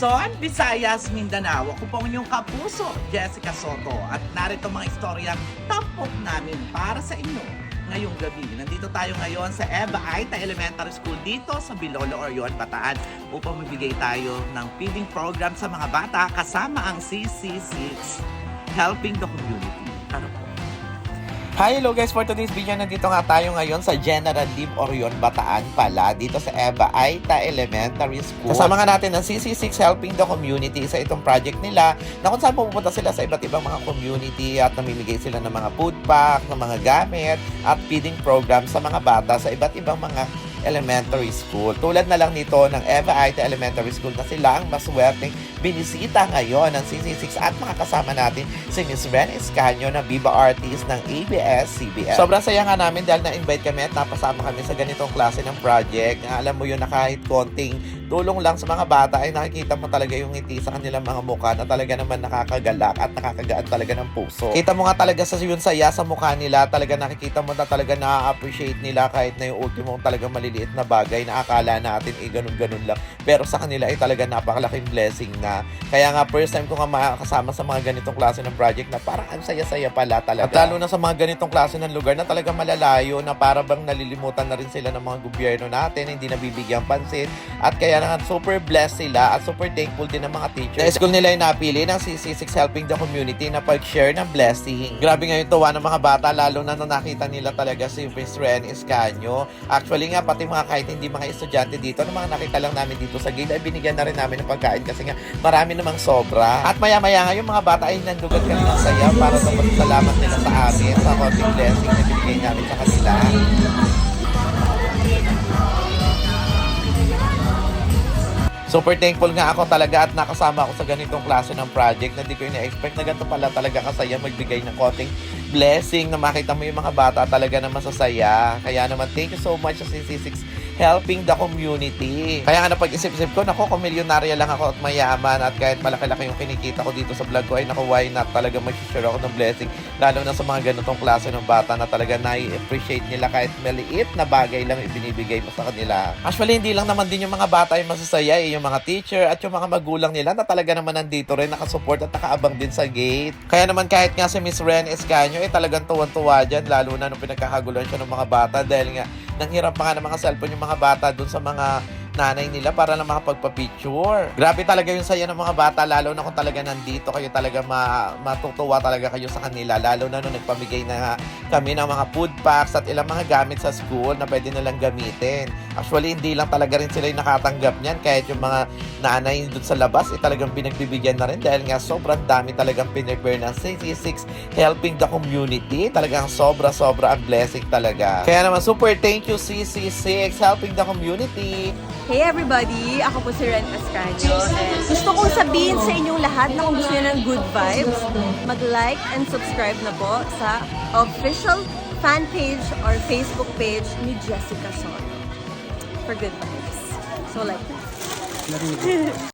Luzon, Visayas, Mindanao. Ako po ang inyong kapuso, Jessica Soto. At narito mga istoryang tampok namin para sa inyo ngayong gabi. Nandito tayo ngayon sa Eva Aita Elementary School dito sa Bilolo Orion, Bataan upang magbigay tayo ng feeding program sa mga bata kasama ang CC6 Helping the Community. Ano po? Hi, hello guys! For today's video, nandito nga tayo ngayon sa General Lim Orion, Bataan pala, dito sa Eva Aita Elementary School. Kasama nga natin ang CC6 Helping the Community sa itong project nila na kung saan pupunta sila sa iba't ibang mga community at namimigay sila ng mga food pack, ng mga gamit at feeding program sa mga bata sa iba't ibang mga elementary school. Tulad na lang nito ng Eva Aita Elementary School na sila ang maswerteng binisita ngayon ng CC6 at makakasama natin si Miss Ren Escanio na Viva Artist ng ABS-CBN. Sobrang saya nga namin dahil na-invite kami at napasama kami sa ganitong klase ng project. Na alam mo yun na kahit konting tulong lang sa mga bata ay nakikita mo talaga yung ngiti sa kanilang mga mukha na talaga naman nakakagalak at nakakagaan talaga ng puso. Kita mo nga talaga sa yun saya sa mukha nila, talaga nakikita mo na talaga na-appreciate nila kahit na yung ultimo talaga maliliit na bagay na akala natin eh ganun-ganun lang. Pero sa kanila ay talaga napakalaking blessing na. Kaya nga first time ko nga makakasama sa mga ganitong klase ng project na parang ang saya-saya pala talaga. At lalo na sa mga ganitong klase ng lugar na talaga malalayo na para bang nalilimutan na rin sila ng mga gobyerno natin, hindi nabibigyan pansin. At kaya nga super blessed sila at super thankful din ng mga teachers. Na school nila yung napili ng CC6 Helping the Community na pag-share ng blessing. Grabe nga yung tuwa ng mga bata lalo na nung nakita nila talaga si Miss Ren Escanio. Actually nga pati mga kahit hindi mga estudyante dito, ng mga nakita lang namin dito sa ay binigyan na rin namin ng pagkain kasi nga marami namang sobra. At maya-maya nga mga bata ay nandugan kami ng saya para sa pasalamat nila sa amin sa konting blessing na binigay namin sa kanila. Super thankful nga ako talaga at nakasama ako sa ganitong klase ng project na di ko ina-expect na ganito pala talaga kasaya magbigay ng konting blessing na makita mo yung mga bata talaga na masasaya. Kaya naman thank you so much sa CC6 helping the community. Kaya nga napag-isip-isip ko, nako, kung milyonarya lang ako at mayaman at kahit malaki-laki yung kinikita ko dito sa vlog ko, ay naku, why not talaga mag-share ako ng blessing. Lalo na sa mga ganitong klase ng bata na talaga na-appreciate nila kahit maliit na bagay lang ibinibigay mo sa kanila. Actually, hindi lang naman din yung mga bata ay masasaya, eh, yung mga teacher at yung mga magulang nila na talaga naman nandito rin, nakasupport at nakaabang din sa gate. Kaya naman kahit nga si Miss Ren Escanio, eh talagang tuwan-tuwa dyan, lalo na nung pinagkakagulan siya ng mga bata dahil nga nanghirap pa nga ng mga cellphone yung mga bata dun sa mga nanay nila para lang makapagpa-picture. Grabe talaga yung saya ng mga bata, lalo na kung talaga nandito kayo talaga ma matutuwa talaga kayo sa kanila, lalo na nung nagpamigay na kami ng mga food packs at ilang mga gamit sa school na pwede nilang gamitin. Actually, hindi lang talaga rin sila yung nakatanggap niyan kahit yung mga nanay dun sa labas, eh talagang pinagbibigyan na rin dahil nga sobrang dami talagang pinipare ng 66 helping the community. Talagang sobra-sobra ang blessing talaga. Kaya naman, super thank you CC6 helping the community. Hey everybody! Ako po si Ren. And gusto kong sabihin sa inyong lahat na kung gusto nyo ng good vibes, mag-like and subscribe na po sa official fan page or Facebook page ni Jessica Soto for good vibes. So like that.